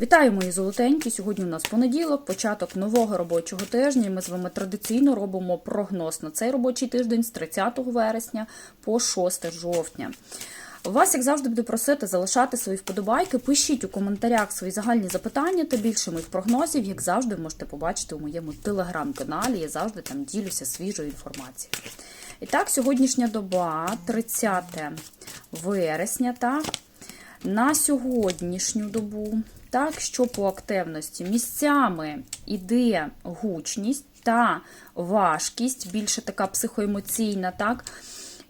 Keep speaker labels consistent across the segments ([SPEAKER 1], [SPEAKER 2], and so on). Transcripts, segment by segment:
[SPEAKER 1] Вітаю, мої золотенькі! Сьогодні у нас понеділок, початок нового робочого тижня. Ми з вами традиційно робимо прогноз на цей робочий тиждень з 30 вересня по 6 жовтня. Вас, як завжди, буду просити залишати свої вподобайки. Пишіть у коментарях свої загальні запитання та більше моїх прогнозів, як завжди, можете побачити у моєму телеграм-каналі. Я завжди там ділюся свіжою інформацією. І так, сьогоднішня доба, 30 вересня, так, на сьогоднішню добу, так, що по активності? Місцями іде гучність та важкість, більше така психоемоційна, так,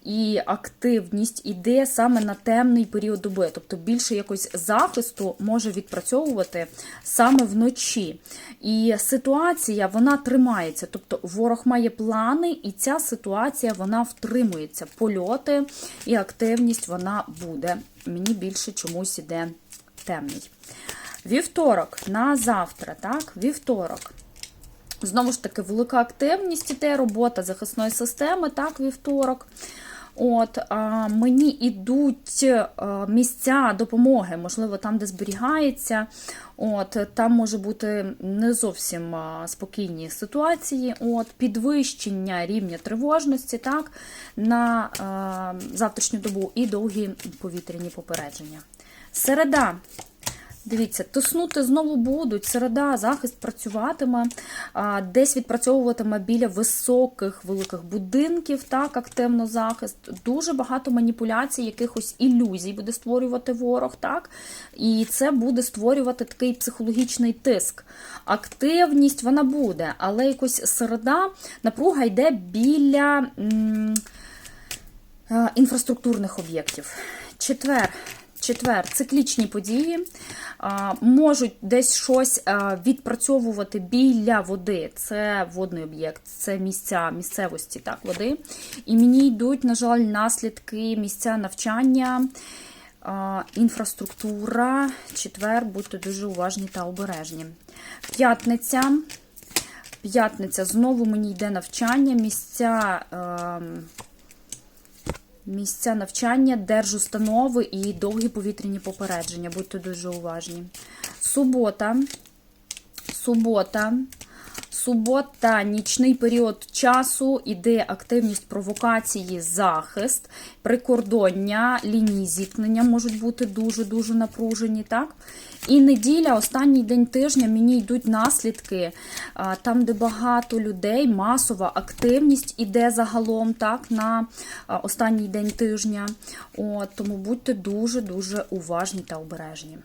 [SPEAKER 1] і активність іде саме на темний період доби, тобто більше якось захисту може відпрацьовувати саме вночі. І ситуація вона тримається, тобто ворог має плани, і ця ситуація вона втримується. Польоти і активність вона буде. Мені більше чомусь іде темний. Вівторок на завтра, так, вівторок. Знову ж таки, велика активність іде, робота захисної системи, так, вівторок. От, а, Мені йдуть а, місця допомоги, можливо, там, де зберігається. От, Там може бути не зовсім спокійні ситуації. От, Підвищення рівня тривожності так, на а, завтрашню добу і довгі повітряні попередження. Середа. Дивіться, тиснути знову будуть. Середа, захист працюватиме, десь відпрацьовуватиме біля високих великих будинків, так, активно захист. Дуже багато маніпуляцій, якихось ілюзій буде створювати ворог, так? І це буде створювати такий психологічний тиск. Активність вона буде, але якось середа напруга йде біля м, інфраструктурних об'єктів. Четвер. Четвер, циклічні події можуть десь щось відпрацьовувати біля води. Це водний об'єкт, це місця місцевості так, води. І мені йдуть, на жаль, наслідки місця навчання, інфраструктура. Четвер, будьте дуже уважні та обережні. П'ятниця. П'ятниця знову мені йде навчання, місця. Ем, Місця навчання, держустанови і довгі повітряні попередження. Будьте дуже уважні. Субота. Субота. Субота, нічний період часу, іде активність провокації, захист, прикордоння, лінії зіткнення можуть бути дуже-дуже напружені. так? І неділя, останній день тижня, мені йдуть наслідки, там, де багато людей, масова активність іде загалом так, на останній день тижня. От, Тому будьте дуже-дуже уважні та обережні.